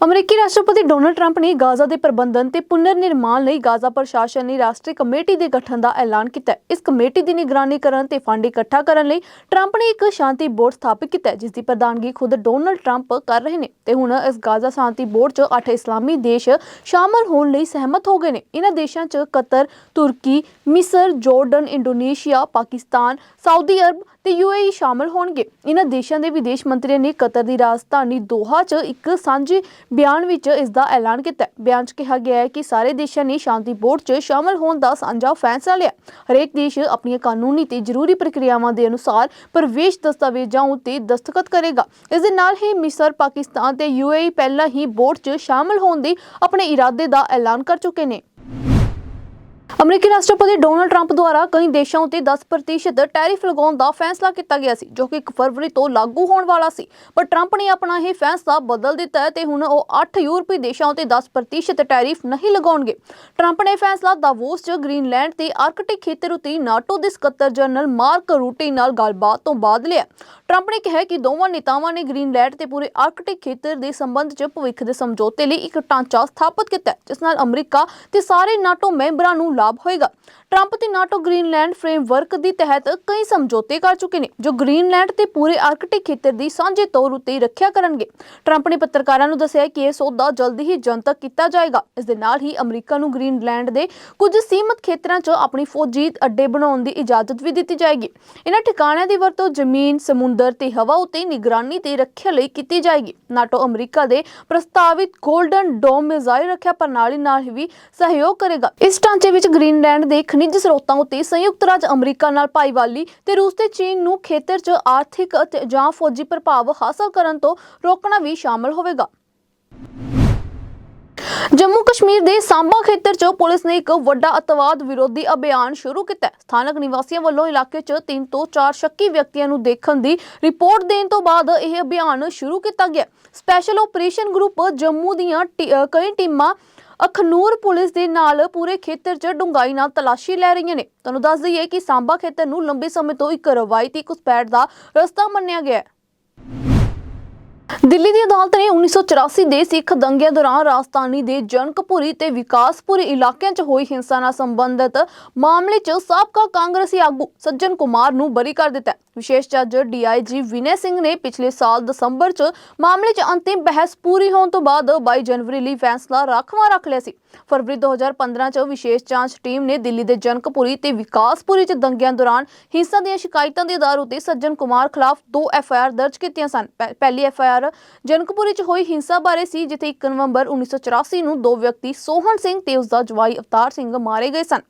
ਅਮਰੀਕੀ ਰਾਸ਼ਟਰਪਤੀ Donald Trump ਨੇ ਗਾਜ਼ਾ ਦੇ ਪ੍ਰਬੰਧਨ ਤੇ ਪੁਨਰ ਨਿਰਮਾਣ ਲਈ ਗਾਜ਼ਾ ਪ੍ਰਸ਼ਾਸਨ ਨੇ ਰਾਸ਼ਟਰੀ ਕਮੇਟੀ ਦੇ ਗਠਨ ਦਾ ਐਲਾਨ ਕੀਤਾ ਇਸ ਕਮੇਟੀ ਦੀ ਨਿਗਰਾਨੀ ਕਰਨ ਤੇ ਫੰਡ ਇਕੱਠਾ ਕਰਨ ਲਈ ਟਰੰਪ ਨੇ ਇੱਕ ਸ਼ਾਂਤੀ ਬੋਰਡ ਸਥਾਪਿਤ ਕੀਤਾ ਜਿਸ ਦੀ ਪ੍ਰਧਾਨਗੀ ਖੁਦ ਡੋਨਲਡ ਟਰੰਪ ਕਰ ਰਹੇ ਨੇ ਤੇ ਹੁਣ ਇਸ ਗਾਜ਼ਾ ਸ਼ਾਂਤੀ ਬੋਰਡ 'ਚ 8 ਇਸਲਾਮੀ ਦੇਸ਼ ਸ਼ਾਮਲ ਹੋਣ ਲਈ ਸਹਿਮਤ ਹੋ ਗਏ ਨੇ। ਇਹਨਾਂ ਦੇਸ਼ਾਂ 'ਚ ਕਤਰ, ਤੁਰਕੀ, ਮਿਸਰ, Jordan, Indonesia, Pakistan, Saudi Arab ਤੇ ਯੂਏਈ ਸ਼ਾਮਲ ਹੋਣਗੇ। ਇਹਨਾਂ ਦੇਸ਼ਾਂ ਦੇ ਵਿਦੇਸ਼ ਮੰਤਰੀਆਂ ਨੇ ਕਤਰ ਦੀ ਰਾਜਧਾਨੀ ਦੋਹਾ 'ਚ ਇੱਕ ਸਾਂਝੀ ਬਿਆਨ ਵਿੱਚ ਇਸ ਦਾ ਐਲਾਨ ਕੀਤਾ ਬਿਆਨ 'ਚ ਕਿਹਾ ਗਿਆ ਹੈ ਕਿ ਸਾਰੇ ਦੇਸ਼ਾਂ ਨੇ ਸ਼ਾਂਤੀ ਬੋਰਡ 'ਚ ਸ਼ਾਮਲ ਹੋਣ ਦਾ ਸਾਂਝਾ ਫੈਸਲਾ ਲਿਆ। ਹਰੇਕ ਦੇਸ਼ ਆਪਣੀਆਂ ਕਾਨੂੰਨੀ ਤੇ ਜ਼ਰੂਰੀ ਪ੍ਰਕਿਰਿਆਵਾਂ ਦੇ ਅਨੁਸਾਰ ਪ੍ਰਵੇਸ਼ ਦਸਤਾਵੇਜ਼ਾਂ ਉੱਤੇ ਦਸਤਖਤ ਕਰੇਗਾ। ਇਸ ਦੇ ਨਾਲ ਹੀ ਮਿਸਰ, ਪਾਕਿਸਤਾਨ ਤੇ ਯੂਏਈ ਪਹਿਲਾਂ ਹੀ ਬੋਰਡ 'ਚ ਸ਼ਾਮਲ ਹੋਣ ਦੇ ਆਪਣੇ ਇਰਾਦੇ ਦਾ ਐਲਾਨ ਕਰ ਚੁੱਕੇ ਨੇ। ਅਮਰੀਕੀ ਰਾਸ਼ਟਰਪਤੀ ਡੋਨਲਡ ਟਰੰਪ ਦੁਆਰਾ ਕਈ ਦੇਸ਼ਾਂ ਉੱਤੇ 10% ਟੈਰਿਫ ਲਗਾਉਣ ਦਾ ਫੈਸਲਾ ਕੀਤਾ ਗਿਆ ਸੀ, ਜੋ ਕਿ 1 ਫਰਵਰੀ ਤੋਂ ਲਾਗੂ ਹੋਣ ਵਾਲਾ ਸੀ। ਪਰ ਟਰੰਪ ਨੇ ਆਪਣਾ ਇਹ ਫੈਸਲਾ ਬਦਲ ਦਿੱਤਾ ਹੈ ਤੇ ਹੁਣ ਉਹ 8 ਯੂਰਪੀ ਦੇਸ਼ਾਂ ਉੱਤੇ 10% ਟੈਰਿਫ ਨਹੀਂ ਲਗਾਉਣਗੇ। ਟਰੰਪ ਨੇ ਫੈਸਲਾ ਦਾਵੋਸ 'ਚ ਗ੍ਰੀਨਲੈਂਡ ਤੇ ਆਰਕਟਿਕ ਖੇਤਰ ਉੱਤੇ ਨਾਟੋ ਦੇ ਸਕੱਤਰ ਜਨਰਲ ਮਾਰਕ ਰੂਟੇ ਨਾਲ ਗੱਲਬਾਤ ਤੋਂ ਬਾਅਦ ਲਿਆ। ਟਰੰਪ ਨੇ ਕਿਹਾ ਕਿ ਦੋਵਾਂ ਨੇਤਾਵਾਂ ਨੇ ਗ੍ਰੀਨਲੈਂਡ ਤੇ ਪੂਰੇ ਆਰਕਟਿਕ ਖੇਤਰ ਦੇ ਸੰਬੰਧ 'ਚ ਭਵਿੱਖ ਦੇ ਸਮਝੌਤੇ ਲਈ ਇੱਕ ਢਾਂਚਾ ਸਥਾਪਿਤ ਕੀਤਾ ਜਿਸ ਨਾਲ ਅਮਰੀਕਾ ਤੇ ਸਾਰੇ ਨਾਟੋ ਮੈਂਬਰਾਂ ਨੂੰ ਲਾਭ ਹੋਏਗਾ ਟਰੰਪ ਤੇ ਨਾਟੋ ਗ੍ਰੀਨਲੈਂਡ ਫਰੇਮਵਰਕ ਦੀ ਤਹਿਤ ਕਈ ਸਮਝੌਤੇ ਕਰ ਚੁੱਕੇ ਨੇ, ਜੋ ਗ੍ਰੀਨਲੈਂਡ ਤੇ ਪੂਰੇ ਆਰਕਟਿਕ ਖੇਤਰ ਦੀ ਸਾਂਝੇ ਤੌਰ ਉੱਤੇ ਰੱਖਿਆ ਕਰਨਗੇ। ਟਰੰਪ ਨੇ ਪੱਤਰਕਾਰਾਂ ਨੂੰ ਦੱਸਿਆ ਕਿ ਇਹ ਸੌਦਾ ਜਲਦੀ ਹੀ ਜਨਤਕ ਕੀਤਾ ਜਾਏਗਾ। ਇਸ ਦੇ ਨਾਲ ਹੀ ਅਮਰੀਕਾ ਨੂੰ ਗ੍ਰੀਨਲੈਂਡ ਦੇ ਕੁਝ ਸੀਮਤ ਖੇਤਰਾਂ 'ਚ ਆਪਣੀ ਫੌਜੀ ਅੱਡੇ ਬਣਾਉਣ ਦੀ ਇਜਾਜ਼ਤ ਵੀ ਦਿੱਤੀ ਜਾਏਗੀ। ਇਹਨਾਂ ਠਿਕਾਣਿਆਂ ਦੀ ਵਰਤੋਂ ਜ਼ਮੀਨ, ਸਮੁੰਦਰ ਤੇ ਹਵਾ ਉੱਤੇ ਨਿਗਰਾਨੀ ਤੇ ਰੱਖਿਆ ਲਈ ਕੀਤੀ ਜਾਏਗੀ। ਨਾਟੋ ਅਮਰੀਕਾ ਦੇ ਪ੍ਰਸਤਾਵਿਤ ਗੋਲਡਨ ਡੋਮ ਮਿਜ਼ਾਈਲ ਰੱਖਿਆ ਪ੍ਰਣਾਲੀ ਨਾਲ ਵੀ ਸਹਿਯੋਗ ਕਰੇਗਾ। ਇਸ ਢਾਂਚੇ ਵਿੱਚ ਗ੍ਰੀਨਲੈਂਡ ਦੇ ਖਣਿਜ ਸਰੋਤਾਂ ਉੱਤੇ ਸੰਯੁਕਤ ਰਾਜ ਅਮਰੀਕਾ ਨਾਲ ਭਾਈਵਾਲੀ ਤੇ ਰੂਸ ਤੇ ਚੀਨ ਨੂੰ ਖੇਤਰ 'ਚ ਆਰਥਿਕ ਅਤੇ ਜਾਂ ਫੌਜੀ ਪ੍ਰਭਾਵ ਹਾਸਲ ਕਰਨ ਤੋਂ ਰੋਕਣਾ ਵੀ ਸ਼ਾਮਲ ਹੋਵੇਗਾ। ਜੰਮੂ ਕਸ਼ਮੀਰ ਦੇ ਸਾਂਬਾ ਖੇਤਰ 'ਚ ਪੁਲਿਸ ਨੇ ਇੱਕ ਵੱਡਾ ਅਤਵਾਦ ਵਿਰੋਧੀ ਅਭਿਆਨ ਸ਼ੁਰੂ ਕੀਤਾ ਸਥਾਨਕ ਨਿਵਾਸੀਆਂ ਵੱਲੋਂ ਇਲਾਕੇ 'ਚ 3 ਤੋਂ 4 ਸ਼ੱਕੀ ਵਿਅਕਤੀਆਂ ਨੂੰ ਦੇਖਣ ਦੀ ਰਿਪੋਰਟ ਦੇਣ ਤੋਂ ਬਾਅਦ ਇਹ ਅਭਿਆਨ ਸ਼ੁਰੂ ਕੀਤਾ ਗਿਆ ਸਪੈਸ਼ਲ ਆਪਰੇਸ਼ਨ ਗਰੁੱਪ ਜੰਮੂ ਦੀਆਂ ਕਈ ਟੀਮਾਂ ਅਖਨੂਰ ਪੁਲਿਸ ਦੇ ਨਾਲ ਪੂਰੇ ਖੇਤਰ 'ਚ ਡੂੰਘਾਈ ਨਾਲ ਤਲਾਸ਼ੀ ਲੈ ਰਹੀਆਂ ਨੇ। ਤੁਹਾਨੂੰ ਦੱਸ ਦਈਏ ਕਿ ਸਾਂਬਾ ਖੇਤਰ ਨੂੰ ਲੰਬੇ ਸਮੇਂ ਤੋਂ ਇੱਕ ਰਵਾਇਤੀ ਘੁਸਪੈਠ ਦਾ ਰਸਤਾ ਮੰਨਿਆ ਗਿਆ ਹੈ। ਦਿੱਲੀ ਦੀ ਅਦਾਲਤ ਨੇ 1984 ਦੇ ਸਿੱਖ ਦੰਗਿਆਂ ਦੌਰਾਨ ਰਾਜਧਾਨੀ ਦੇ ਜਨਕਪੁਰੀ ਤੇ ਵਿਕਾਸਪੁਰੀ ਇਲਾਕਿਆਂ 'ਚ ਹੋਈ ਹਿੰਸਾ ਨਾਲ ਸੰਬੰਧਿਤ ਮਾਮਲੇ 'ਚ ਸਾਬਕਾ ਕਾਂਗਰਸੀ ਆਗੂ ਸੱਜਣ ਕੁਮਾਰ ਨੂੰ ਬਰੀ ਕਰ ਦਿੱਤਾ। ਵਿਸ਼ੇਸ਼ ਜੱਜ ਡੀਆਈਜੀ ਵਿਨੇ ਸਿੰਘ ਨੇ ਪਿਛਲੇ ਸਾਲ ਦਸੰਬਰ 'ਚ ਮਾਮਲੇ 'ਚ ਅੰਤਿਮ ਬਹਿਸ ਪੂਰੀ ਹੋਣ ਤੋਂ ਬਾਅਦ 22 ਜਨਵਰੀ ਲਈ ਫੈਸਲਾ ਰਾਖਵਾਂ ਰੱਖ ਲਿਆ ਸੀ। ਫਰਵਰੀ 2015 'ਚ ਵਿਸ਼ੇਸ਼ ਜਾਂਚ ਟੀਮ ਨੇ ਦਿੱਲੀ ਦੇ ਜਨਕਪੁਰੀ ਤੇ ਵਿਕਾਸਪੁਰੀ 'ਚ ਦੰਗਿਆਂ ਦੌਰਾਨ ਹਿੰਸਾ ਦੀਆਂ ਸ਼ਿਕਾਇਤਾਂ ਦੇ ਆਧਾਰ ਉੱਤੇ ਸੱਜਣ ਕੁਮਾਰ ਖਿਲਾਫ ਦੋ ਐਫਆਈਆਰ ਦਰਜ ਕੀਤੀਆਂ ਸਨ। ਪਹਿ- ਪਹਿਲੀ ਐਫਆਈਆਰ ਜਨਕਪੁਰੀ 'ਚ ਹੋਈ ਹਿੰਸਾ ਬਾਰੇ ਸੀ, ਜਿੱਥੇ 1 ਨਵੰਬਰ 1984 ਨੂੰ ਦੋ ਵਿਅਕਤੀ, ਸੋਹਣ ਸਿੰਘ ਤੇ ਉਸ ਦਾ ਜਵਾਈ ਅਵਤਾਰ ਸਿੰਘ ਮਾਰੇ ਗਏ ਸਨ।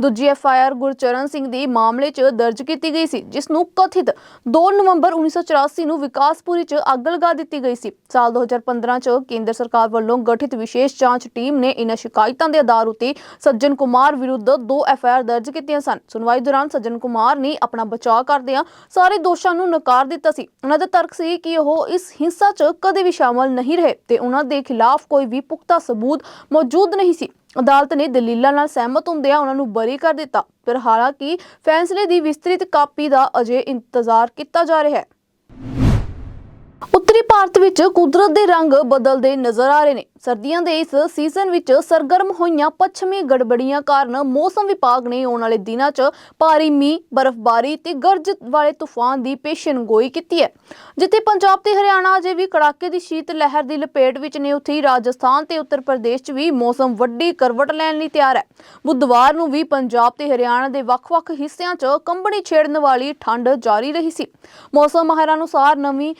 ਦੂਜੀ ਐਫਆਈਆਰ ਗੁਰਚਰਨ ਸਿੰਘ ਦੀ ਮਾਮਲੇ 'ਚ ਦਰਜ ਕੀਤੀ ਗਈ ਸੀ, ਜਿਸ ਨੂੰ ਕਥਿਤ 2 ਨਵੰਬਰ 1984 ਨੂੰ ਵਿਕਾਸਪੁਰੀ 'ਚ ਅੱਗ ਲਗਾ ਦਿੱਤੀ ਗਈ ਸੀ। ਸਾਲ 2015 'ਚ ਕੇਂਦਰ ਸਰਕਾਰ ਵੱਲੋਂ ਗਠਿਤ ਵਿਸ਼ੇਸ਼ ਜਾਂਚ ਟੀਮ ਨੇ ਇਨ੍ਹਾਂ ਸ਼ਿਕਾਇਤਾਂ ਦੇ ਆਧਾਰ ਉੱਤੇ ਸੱਜਣ ਕੁਮਾਰ ਵਿਰੁੱਧ ਦੋ ਐਫਆਈਆਰ ਦਰਜ ਕੀਤੀਆਂ ਸਨ। ਸੁਣਵਾਈ ਦੌਰਾਨ ਸੱਜਣ ਕੁਮਾਰ ਨੇ ਆਪਣਾ ਬਚਾਅ ਕਰਦਿਆਂ ਸਾਰੇ ਦੋਸ਼ਾਂ ਨੂੰ ਨਕਾਰ ਦਿੱਤਾ ਸੀ। ਉਹਨਾਂ ਦਾ ਤਰਕ ਸੀ ਕਿ ਉਹ ਇਸ ਹਿੰਸਾ 'ਚ ਕਦੇ ਵੀ ਸ਼ਾਮਲ ਨਹੀਂ ਰਹੇ ਤੇ ਉਹਨਾਂ ਦੇ ਖਿਲਾਫ ਕੋਈ ਵੀ ਪੁਖਤਾ ਸਬੂਤ ਮੌਜੂਦ ਨਹੀਂ ਸੀ। ਅਦਾਲਤ ਨੇ ਦਲੀਲਾਂ ਨਾਲ ਸਹਿਮਤ ਹੁੰਦਿਆਂ ਉਹਨਾਂ ਨੂੰ ਬਰੀ ਕਰ ਦਿੱਤਾ, ਪਰ ਹਾਲਾਂਕਿ ਫੈਸਲੇ ਦੀ ਵਿਸਤ੍ਰਿਤ ਕਾਪੀ ਦਾ ਅਜੇ ਇੰਤਜ਼ਾਰ ਕੀਤਾ ਜਾ ਰਿਹਾ ਹੈ। ਉੱਤਰੀ ਭਾਰਤ ਵਿੱਚ ਕੁਦਰਤ ਦੇ ਰੰਗ ਬਦਲਦੇ ਨਜ਼ਰ ਆ ਰਹੇ ਨੇ। ਸਰਦੀਆਂ ਦੇ ਇਸ ਸੀਜ਼ਨ ਵਿੱਚ ਸਰਗਰਮ ਹੋਈਆਂ ਪੱਛਮੀ ਗੜਬੜੀਆਂ ਕਾਰਨ ਮੌਸਮ ਵਿਭਾਗ ਨੇ ਆਉਣ ਵਾਲੇ ਦਿਨਾਂ 'ਚ ਭਾਰੀ ਮੀਂਹ, ਬਰਫ਼ਬਾਰੀ ਤੇ ਗਰਜ ਵਾਲੇ ਤੂਫਾਨ ਦੀ ਪੇਸ਼ਨਗੋਈ ਕੀਤੀ ਹੈ। ਜਿੱਥੇ ਪੰਜਾਬ ਤੇ ਹਰਿਆਣਾ ਅਜੇ ਵੀ ਕੜਾਕੇ ਦੀ ਸ਼ੀਤ ਲਹਿਰ ਦੀ ਲਪੇਟ ਵਿੱਚ ਨੇ, ਉੱਥੇ ਹੀ ਰਾਜਸਥਾਨ ਤੇ ਉੱਤਰ ਪ੍ਰਦੇਸ਼ 'ਚ ਵੀ ਮੌਸਮ ਵੱਡੀ ਕਰਵਟ ਲੈਣ ਲਈ ਤਿਆਰ ਹੈ। ਬੁੱਧਵਾਰ ਨੂੰ ਵੀ ਪੰਜਾਬ ਤੇ ਹਰਿਆਣਾ ਦੇ ਵੱਖ-ਵੱਖ ਹਿੱਸਿਆਂ 'ਚ ਕੰਬਣੀ ਛੇੜਨ ਵਾਲੀ ਠੰਡ ਜਾਰੀ ਰਹੀ ਸੀ। ਮੌਸਮ ਮਾਹਿਰਾਂ ਅਨੁਸਾਰ ਨਵੀਂ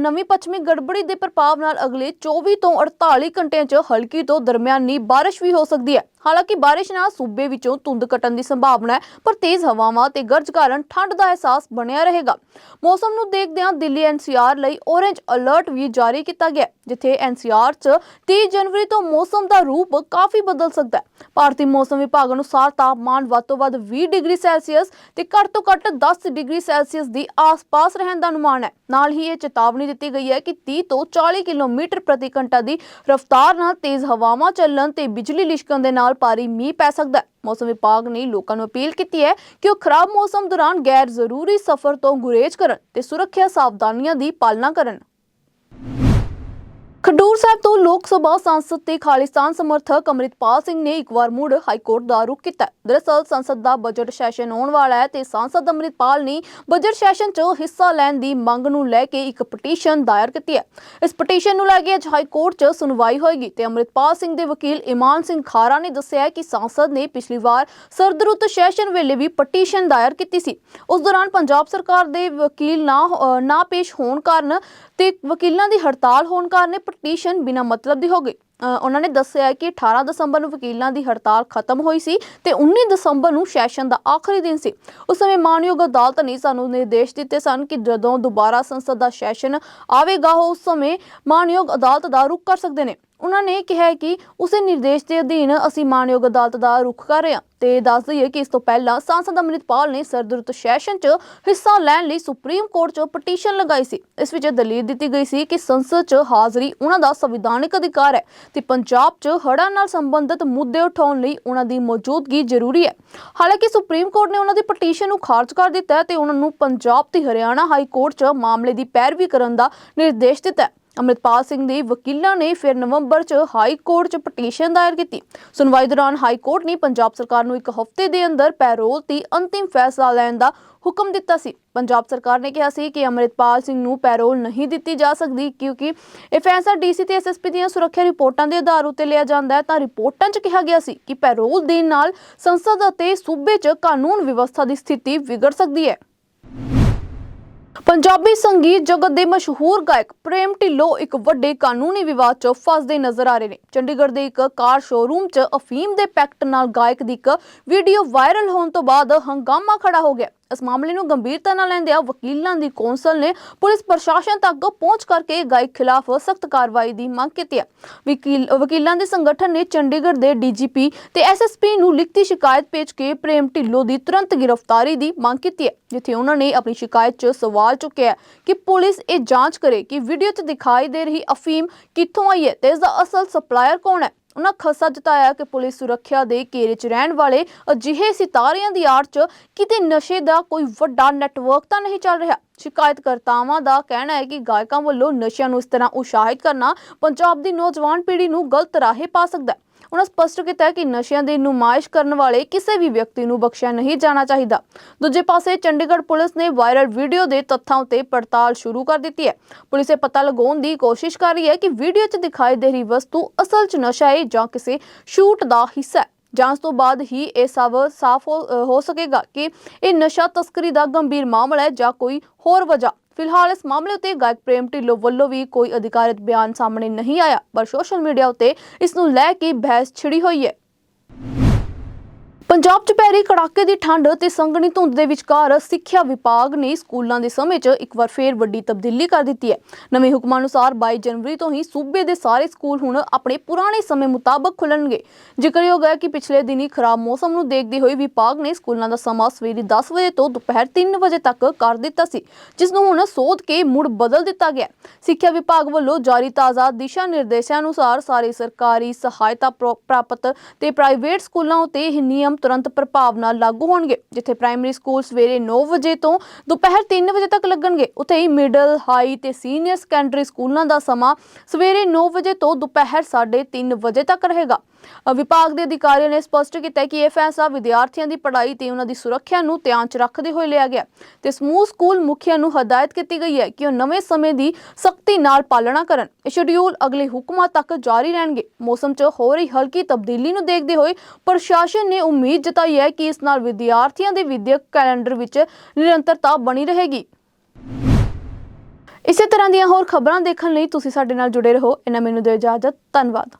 ਨਵੀਂ ਪੱਛਮੀ ਗੜਬੜੀ ਦੇ ਪ੍ਰਭਾਵ ਨਾਲ ਅਗਲੇ 24 ਤੋਂ 48 ਘੰਟਿਆਂ 'ਚ ਹਲਕੀ ਤੋਂ ਦਰਮਿਆਨੀ ਬਾਰਿਸ਼ ਵੀ ਹੋ ਸਕਦੀ ਹੈ। ਹਾਲਾਂਕਿ ਬਾਰਿਸ਼ ਨਾਲ ਸੂਬੇ ਵਿੱਚੋਂ ਧੁੰਦ ਕੱਟਣ ਦੀ ਸੰਭਾਵਨਾ ਹੈ ਪਰ ਤੇਜ਼ ਹਵਾਵਾਂ ਤੇ ਗਰਜ ਕਾਰਨ ਠੰਡ ਦਾ ਅਹਿਸਾਸ ਬਣਿਆ ਰਹੇਗਾ। ਮੌਸਮ ਨੂੰ ਦੇਖਦਿਆਂ ਦਿੱਲੀ ਐਨਸੀਆਰ ਲਈ ਔਰੇਂਜ ਅਲਰਟ ਵੀ ਜਾਰੀ ਕੀਤਾ ਗਿਆ ਹੈ, ਜਿੱਥੇ ਐਨਸੀਆਰ 'ਚ 30 ਜਨਵਰੀ ਤੋਂ ਮੌਸਮ ਦਾ ਰੂਪ ਕਾਫੀ ਬਦਲ ਸਕਦਾ ਹੈ। ਭਾਰਤੀ ਮੌਸਮ ਵਿਭਾਗ ਅਨੁਸਾਰ ਤਾਪਮਾਨ ਵੱਧ ਤੋਂ ਵੱਧ 20 ਡਿਗਰੀ ਸੈਲਸੀਅਸ ਤੇ ਘੱਟ ਤੋਂ ਘੱਟ 10 ਡਿਗਰੀ ਸੈਲਸੀਅਸ ਦੀ ਆਸ-ਪਾਸ ਰਹਿਣ ਦਾ ਅਨੁਮਾਨ ਹੈ। ਨਾਲ ਹੀ ਇਹ ਚੇਤਾਵਨੀ ਦਿੱਤੀ ਗਈ ਹੈ ਕਿ 30 ਤੋਂ 40 ਕਿਲੋਮੀਟਰ ਪ੍ਰਤੀ ਘੰਟਾ ਦੀ ਰਫ਼ਤਾਰ ਨਾਲ ਤੇਜ਼ ਹਵਾਵਾਂ ਚੱਲਣ ਤੇ ਬਿਜਲੀ ਲਿਸ਼ਕਣ ਦੇ ਨਾਲ ਨਾਲ ਭਾਰੀ ਮੀਂਹ ਪੈ ਸਕਦਾ ਹੈ। ਮੌਸਮ ਵਿਭਾਗ ਨੇ ਲੋਕਾਂ ਨੂੰ ਅਪੀਲ ਕੀਤੀ ਹੈ ਕਿ ਉਹ ਖਰਾਬ ਮੌਸਮ ਦੌਰਾਨ ਗੈਰ ਜ਼ਰੂਰੀ ਸਫ਼ਰ ਤੋਂ ਗੁਰੇਜ਼ ਕਰਨ ਤੇ ਸੁਰੱਖਿਆ ਸਾਵਧਾਨੀਆਂ ਦੀ ਪਾਲਣਾ ਕਰਨ। ਖਡੂਰ ਸਾਹਿਬ ਤੋਂ ਲੋਕ ਸਭਾ ਸੰਸਦ ਤੇ ਖਾਲਿਸਤਾਨ ਸਮਰਥਕ ਅੰਮ੍ਰਿਤਪਾਲ ਸਿੰਘ ਨੇ ਇੱਕ ਵਾਰ ਮੁੜ ਹਾਈ ਕੋਰਟ ਦਾ ਰੁਖ ਕੀਤਾ। ਦਰਅਸਲ ਸੰਸਦ ਦਾ ਬਜਟ ਸੈਸ਼ਨ ਆਉਣ ਵਾਲਾ ਹੈ ਤੇ ਸੰਸਦ ਅੰਮ੍ਰਿਤਪਾਲ ਨੇ ਬਜਟ ਸੈਸ਼ਨ 'ਚ ਹਿੱਸਾ ਲੈਣ ਦੀ ਮੰਗ ਨੂੰ ਲੈ ਕੇ ਇੱਕ ਪਟੀਸ਼ਨ ਦਾਇਰ ਕੀਤੀ ਹੈ। ਇਸ ਪਟੀਸ਼ਨ ਨੂੰ ਲੈ ਕੇ ਅੱਜ ਹਾਈ ਕੋਰਟ 'ਚ ਸੁਣਵਾਈ ਹੋਏਗੀ ਤੇ ਅੰਮ੍ਰਿਤਪਾਲ ਸਿੰਘ ਦੇ ਵਕੀਲ ਇਮਾਨ ਸਿੰਘ ਖਾਰਾ ਨੇ ਦੱਸਿਆ ਕਿ ਸੰਸਦ ਨੇ ਪਿਛਲੀ ਵਾਰ ਸਰਦਰੁੱਤ ਸੈਸ਼ਨ ਵੇਲੇ ਵੀ ਪਟੀਸ਼ਨ ਦਾਇਰ ਕੀਤੀ ਸੀ। ਉਸ ਦੌਰਾਨ ਪੰਜਾਬ ਸਰਕਾਰ ਦੇ ਵਕੀਲ ਨਾ ਨਾ ਪੇਸ਼ ਹੋਣ ਕਾਰਨ ਤੇ ਵਕੀਲਾਂ ਦੀ ਹੜਤਾਲ ਹੋਣ ਕਾਰਨ ਪਟੀਸ਼ਨ ਬਿਨਾਂ ਮਤਲਬ ਦੀ ਹੋ ਗਈ ਉਹਨਾਂ ਨੇ ਦੱਸਿਆ ਕਿ 18 ਦਸੰਬਰ ਨੂੰ ਵਕੀਲਾਂ ਦੀ ਹੜਤਾਲ ਖਤਮ ਹੋਈ ਸੀ ਤੇ 19 ਦਸੰਬਰ ਨੂੰ ਸੈਸ਼ਨ ਦਾ ਆਖਰੀ ਦਿਨ ਸੀ। ਉਸ ਸਮੇਂ ਮਾਨਯੋਗ ਅਦਾਲਤ ਨੇ ਸਾਨੂੰ ਨਿਰਦੇਸ਼ ਦਿੱਤੇ ਸਨ ਕਿ ਜਦੋਂ ਦੁਬਾਰਾ ਸੰਸਦ ਦਾ ਸੈਸ਼ਨ ਆਵੇਗਾ ਉਹ ਉਸ ਸਮੇਂ ਮਾਨਯੋਗ ਅਦਾਲਤ ਦਾ ਰੁਖ ਕਰ ਸਕਦੇ ਨੇ। ਉਹਨਾਂ ਨੇ ਕਿਹਾ ਕਿ ਉਸੇ ਨਿਰਦੇਸ਼ ਦੇ ਅਧੀਨ ਅਸੀਂ ਮਾਨਯੋਗ ਅਦਾਲਤ ਦਾ ਰੁਖ ਕਰ ਰਹੇ ਹਾਂ ਤੇ ਦੱਸ ਦਈਏ ਕਿ ਇਸ ਤੋਂ ਪਹਿਲਾਂ ਸਾਂਸਦ ਅੰਮ੍ਰਿਤਪਾਲ ਨੇ ਸਰਦਰੁੱਤ ਸੈਸ਼ਨ 'ਚ ਹਿੱਸਾ ਲੈਣ ਲਈ ਸੁਪਰੀਮ ਕੋਰਟ 'ਚ ਪਟੀਸ਼ਨ ਲਗਾਈ ਸੀ। ਇਸ ਵਿੱਚ ਦਲੀਲ ਦਿੱਤੀ ਗਈ ਸੀ ਕਿ ਸੰਸਦ 'ਚ ਹਾਜ਼ਰੀ ਉਹਨਾਂ ਦਾ ਸੰਵਿਧਾਨਕ ਅਧਿਕਾਰ ਹੈ ਤੇ ਪੰਜਾਬ 'ਚ ਹੜ੍ਹਾਂ ਨਾਲ ਸੰਬੰਧਿਤ ਮੁੱਦੇ ਉਠਾਉਣ ਲਈ ਉਹਨਾਂ ਦੀ ਮੌਜੂਦਗੀ ਜ਼ਰੂਰੀ ਹੈ। ਹਾਲਾਂਕਿ ਸੁਪਰੀਮ ਕੋਰਟ ਨੇ ਉਹਨਾਂ ਦੀ ਪਟੀਸ਼ਨ ਨੂੰ ਖਾਰਜ ਕਰ ਦਿੱਤਾ ਹੈ ਤੇ ਉਹਨਾਂ ਨੂੰ ਪੰਜਾਬ ਤੇ ਹਰਿਆਣਾ ਹਾਈ ਕੋਰਟ 'ਚ ਮਾਮਲੇ ਦੀ ਪੈਰਵੀ ਕਰਨ ਦਾ ਨਿਰਦੇਸ਼ ਦਿੱਤਾ ਅੰਮ੍ਰਿਤਪਾਲ ਸਿੰਘ ਦੇ ਵਕੀਲਾਂ ਨੇ ਫਿਰ ਨਵੰਬਰ 'ਚ ਹਾਈ ਕੋਰਟ 'ਚ ਪਟੀਸ਼ਨ ਦਾਇਰ ਕੀਤੀ। ਸੁਣਵਾਈ ਦੌਰਾਨ ਹਾਈ ਕੋਰਟ ਨੇ ਪੰਜਾਬ ਸਰਕਾਰ ਨੂੰ ਇੱਕ ਹਫ਼ਤੇ ਦੇ ਅੰਦਰ ਪੈਰੋਲ ਤੇ ਅੰਤਿਮ ਫੈਸਲਾ ਲੈਣ ਦਾ ਹੁਕਮ ਦਿੱਤਾ ਸੀ। ਪੰਜਾਬ ਸਰਕਾਰ ਨੇ ਕਿਹਾ ਸੀ ਕਿ ਅੰਮ੍ਰਿਤਪਾਲ ਸਿੰਘ ਨੂੰ ਪੈਰੋਲ ਨਹੀਂ ਦਿੱਤੀ ਜਾ ਸਕਦੀ ਕਿਉਂਕਿ ਇਹ ਫੈਸਲਾ ਡੀਸੀ ਤੇ ਐਸਐਸਪੀ ਦੀਆਂ ਸੁਰੱਖਿਆ ਰਿਪੋਰਟਾਂ ਦੇ ਆਧਾਰ ਉੱਤੇ ਲਿਆ ਜਾਂਦਾ ਹੈ। ਤਾਂ ਰਿਪੋਰਟਾਂ 'ਚ ਕਿਹਾ ਗਿਆ ਸੀ ਕਿ ਪੈਰੋਲ ਦੇਣ ਨਾਲ ਸੰਸਦ ਅਤੇ ਸੂਬੇ 'ਚ ਕਾਨੂੰਨ ਵਿਵਸਥਾ ਦੀ ਸਥਿਤੀ ਵਿਗੜ ਸਕਦੀ ਹੈ। ਪੰਜਾਬੀ ਸੰਗੀਤ ਜਗਤ ਦੇ ਮਸ਼ਹੂਰ ਗਾਇਕ ਪ੍ਰੇਮ ਢਿੱਲੋਂ ਇੱਕ ਵੱਡੇ ਕਾਨੂੰਨੀ ਵਿਵਾਦ 'ਚ ਫਸਦੇ ਨਜ਼ਰ ਆ ਰਹੇ ਨੇ। ਚੰਡੀਗੜ੍ਹ ਦੇ ਇੱਕ ਕਾਰ ਸ਼ੋਰੂਮ 'ਚ ਅਫੀਮ ਦੇ ਪੈਕਟ ਨਾਲ ਗਾਇਕ ਦੀ ਇੱਕ ਵੀਡੀਓ ਵਾਇਰਲ ਹੋਣ ਤੋਂ ਬਾਅਦ ਹੰਗਾਮਾ ਖੜਾ ਹੋ ਗਿਆ। ਇਸ ਮਾਮਲੇ ਨੂੰ ਗੰਭੀਰਤਾ ਨਾਲ ਲੈਂਦਿਆਂ ਵਕੀਲਾਂ ਦੀ ਕੌਂਸਲ ਨੇ ਪੁਲਿਸ ਪ੍ਰਸ਼ਾਸਨ ਤੱਕ ਪਹੁੰਚ ਕਰਕੇ ਗਾਇਕ ਖਿਲਾਫ ਸਖਤ ਕਾਰਵਾਈ ਦੀ ਮੰਗ ਕੀਤੀ ਹੈ। ਵਕੀਲ ਵਕੀਲਾਂ ਦੇ ਸੰਗਠਨ ਨੇ ਚੰਡੀਗੜ੍ਹ ਦੇ ਡੀਜੀਪੀ ਤੇ ਐਸਐਸਪੀ ਨੂੰ ਲਿਖਤੀ ਸ਼ਿਕਾਇਤ ਭੇਜ ਕੇ ਪ੍ਰੇਮ ਢਿੱਲੋਂ ਦੀ ਤੁਰੰਤ ਗ੍ਰਿਫਤਾਰੀ ਦੀ ਮੰਗ ਕੀਤੀ ਹੈ, ਜਿੱਥੇ ਉਹਨਾਂ ਨੇ ਆਪਣੀ ਸ਼ਿਕਾਇਤ 'ਚ ਸਵਾਲ ਚੁੱਕਿਆ ਹੈ ਕਿ ਪੁਲਿਸ ਇਹ ਜਾਂਚ ਕਰੇ ਕਿ ਵੀਡੀਓ 'ਚ ਦਿਖਾਈ ਦੇ ਰਹੀ ਅਫੀਮ ਕਿੱਥੋਂ ਆਈ ਹੈ ਤੇ ਇਸ ਦਾ ਅਸਲ ਸਪਲਾਇਰ ਕੌਣ ਹੈ। ਉਹਨਾਂ ਖਸਾ ਜਤਾਇਆ ਕਿ ਪੁਲਿਸ ਸੁਰੱਖਿਆ ਦੇ ਘੇਰੇ 'ਚ ਰਹਿਣ ਵਾਲੇ ਅਜਿਹੇ ਸਿਤਾਰਿਆਂ ਦੀ ਆੜ 'ਚ ਕਿਤੇ ਨਸ਼ੇ ਦਾ ਕੋਈ ਵੱਡਾ ਨੈਟਵਰਕ ਤਾਂ ਨਹੀਂ ਚੱਲ ਰਿਹਾ। ਸ਼ਿਕਾਇਤਕਰਤਾਵਾਂ ਦਾ ਕਹਿਣਾ ਹੈ ਕਿ ਗਾਇਕਾਂ ਵੱਲੋਂ ਨਸ਼ਿਆਂ ਨੂੰ ਇਸ ਤਰ੍ਹਾਂ ਉਤਸ਼ਾਹਿਤ ਕਰਨਾ ਪੰਜਾਬ ਦੀ ਨੌਜਵਾਨ ਪੀੜ੍ਹੀ ਨੂੰ ਗਲਤ ਰਾਹੇ ਪਾ ਸਕਦਾ ਹੈ। ਉਹਨਾਂ ਸਪਸ਼ਟ ਕੀਤਾ ਕਿ ਨਸ਼ਿਆਂ ਦੀ ਨੁਮਾਇਸ਼ ਕਰਨ ਵਾਲੇ ਕਿਸੇ ਵੀ ਵਿਅਕਤੀ ਨੂੰ ਬਖਸ਼ਿਆ ਨਹੀਂ ਜਾਣਾ ਚਾਹੀਦਾ। ਦੂਜੇ ਪਾਸੇ ਚੰਡੀਗੜ੍ਹ ਪੁਲਿਸ ਨੇ ਵਾਇਰਲ ਵੀਡੀਓ ਦੇ ਤੱਥਾਂ ਉੱਤੇ ਪੜਤਾਲ ਸ਼ੁਰੂ ਕਰ ਦਿੱਤੀ ਹੈ। ਪੁਲਿਸ ਇਹ ਪਤਾ ਲਗਾਉਣ ਦੀ ਕੋਸ਼ਿਸ਼ ਕਰ ਰਹੀ ਹੈ ਕਿ ਵੀਡੀਓ 'ਚ ਦਿਖਾਈ ਦੇ ਰਹੀ ਵਸਤੂ ਅਸਲ 'ਚ ਨਸ਼ਾ ਹੈ ਜਾਂ ਕਿਸੇ ਸ਼ੂਟ ਦਾ ਹਿੱਸਾ ਹੈ। ਜਾਂਚ ਤੋਂ ਬਾਅਦ ਹੀ ਇਹ ਸਭ ਸਾਫ਼ ਹੋ ਹੋ ਸਕੇਗਾ ਕਿ ਇਹ ਨਸ਼ਾ ਤਸਕਰੀ ਦਾ ਗੰਭੀਰ ਮਾਮਲਾ ਹੈ ਜਾਂ ਕੋਈ ਹੋਰ ਵਜ੍ਹਾ। ਫਿਲਹਾਲ ਇਸ ਮਾਮਲੇ ਉੱਤੇ ਗਾਇਕ ਪ੍ਰੇਮ ਢਿੱਲੋਂ ਵੱਲੋਂ ਵੀ ਕੋਈ ਅਧਿਕਾਰਤ ਬਿਆਨ ਸਾਹਮਣੇ ਨਹੀਂ ਆਇਆ, ਪਰ ਸੋਸ਼ਲ ਮੀਡੀਆ ਉੱਤੇ ਇਸ ਨੂੰ ਲੈ ਕੇ ਬਹਿਸ ਛਿੜੀ ਹੋਈ ਹੈ। ਪੰਜਾਬ 'ਚ ਪੈ ਰਹੀ ਕੜਾਕੇ ਦੀ ਠੰਡ ਤੇ ਸੰਘਣੀ ਧੁੰਦ ਦੇ ਵਿਚਕਾਰ ਸਿੱਖਿਆ ਵਿਭਾਗ ਨੇ ਸਕੂਲਾਂ ਦੇ ਸਮੇਂ 'ਚ ਇੱਕ ਵਾਰ ਫੇਰ ਵੱਡੀ ਤਬਦੀਲੀ ਕਰ ਦਿੱਤੀ ਹੈ। ਨਵੇਂ ਹੁਕਮਾਂ ਅਨੁਸਾਰ 22 ਜਨਵਰੀ ਤੋਂ ਹੀ ਸੂਬੇ ਦੇ ਸਾਰੇ ਸਕੂਲ ਹੁਣ ਆਪਣੇ ਪੁਰਾਣੇ ਸਮੇਂ ਮੁਤਾਬਕ ਖੁੱਲਣਗੇ। ਜ਼ਿਕਰਯੋਗ ਹੈ ਕਿ ਪਿਛਲੇ ਦਿਨੀ ਖਰਾਬ ਮੌਸਮ ਨੂੰ ਦੇਖਦੇ ਹੋਏ ਵਿਭਾਗ ਨੇ ਸਕੂਲਾਂ ਦਾ ਸਮਾਂ ਸਵੇਰੇ 10 ਵਜੇ ਤੋਂ ਦੁਪਹਿਰ 3 ਵਜੇ ਤੱਕ ਕਰ ਦਿੱਤਾ ਸੀ, ਜਿਸ ਨੂੰ ਹੁਣ ਸੋਧ ਕੇ ਮੁੜ ਬਦਲ ਦਿੱਤਾ ਗਿਆ ਸਿੱਖਿਆ ਵਿਭਾਗ ਵੱਲੋਂ ਜਾਰੀ ਤਾਜ਼ਾ ਦਿਸ਼ਾ ਨਿਰਦੇਸ਼ਾਂ ਅਨੁਸਾਰ ਸਾਰੇ ਸਰਕਾਰੀ ਸਹਾਇਤਾ ਪ੍ਰੋ- ਪ੍ਰਾਪਤ ਤੇ ਪ੍ਰਾਈਵੇਟ ਸਕੂਲਾਂ ਉਤੇ ਨਿਯਮ ਤੁਰੰਤ ਪ੍ਰਭਾਵ ਨਾਲ ਲਾਗੂ ਹੋਣਗੇ, ਜਿੱਥੇ ਪ੍ਰਾਇਮਰੀ ਸਕੂਲ ਸਵੇਰੇ 9 ਵਜੇ ਤੋਂ ਦੁਪਹਿਰ 3 ਵਜੇ ਤੱਕ ਲੱਗਣਗੇ। ਉੱਥੇ ਹੀ ਮਿਡਲ ਹਾਈ ਤੇ ਸੀਨੀਅਰ ਸੈਕੰਡਰੀ ਸਕੂਲਾਂ ਦਾ ਸਮਾਂ ਸਵੇਰੇ 9 ਵਜੇ ਤੋਂ ਦੁਪਹਿਰ 3:30 ਵਜੇ ਤੱਕ ਰਹੇਗਾ। ਵਿਭਾਗ ਦੇ ਅਧਿਕਾਰੀਆਂ ਨੇ ਸਪਸ਼ਟ ਕੀਤਾ ਕਿ ਇਹ ਫੈਸਲਾ ਵਿਦਿਆਰਥੀਆਂ ਦੀ ਪੜ੍ਹਾਈ ਤੇ ਉਹਨਾਂ ਦੀ ਸੁਰੱਖਿਆ ਨੂੰ ਧਿਆਨ 'ਚ ਰੱਖਦੇ ਹੋਏ ਲਿਆ ਗਿਆ। ਤੇ ਸਮੂਹ ਸਕੂਲ ਮੁਖੀਆਂ ਨੂੰ ਹਦਾਇਤ ਕੀਤੀ ਗਈ ਹੈ ਕਿ ਉਹ ਨਵੇਂ ਸਮੇਂ ਦੀ ਸਖਤੀ ਨਾਲ ਪਾਲਣਾ ਕਰਨ। ਇਹ ਸ਼ਡਿਊਲ ਅਗਲੇ ਹੁਕਮਾਂ ਤੱਕ ਜਾਰੀ ਰਹਿਣਗੇ। ਮੌਸਮ 'ਚ ਹੋ ਰਹੀ ਹਲਕੀ ਤਬਦੀਲੀ ਨੂੰ ਦੇਖਦੇ ਹੋਏ ਪ੍ਰਸ਼ਾਸਨ ਨੇ ਉਮੀਦ ਜਤਾਈ ਹੈ ਕਿ ਇਸ ਨਾਲ ਵਿਦਿਆਰਥੀਆਂ ਦੇ ਵਿਦਿਅਕ ਕੈਲੰਡਰ ਵਿੱਚ ਨਿਰੰਤਰਤਾ ਬਣੀ ਰਹੇਗੀ। ਇਸੇ ਤਰ੍ਹਾਂ ਦੀਆਂ ਹੋਰ ਖਬਰਾਂ ਦੇਖਣ ਲਈ ਤੁਸੀਂ ਸਾਡੇ ਨਾਲ ਜੁੜੇ ਰਹੋ। ਇਹਨਾਂ ਮੈਨੂੰ ਦਿਓ ਇਜਾਜ਼ਤ। ਧੰਨਵਾਦ।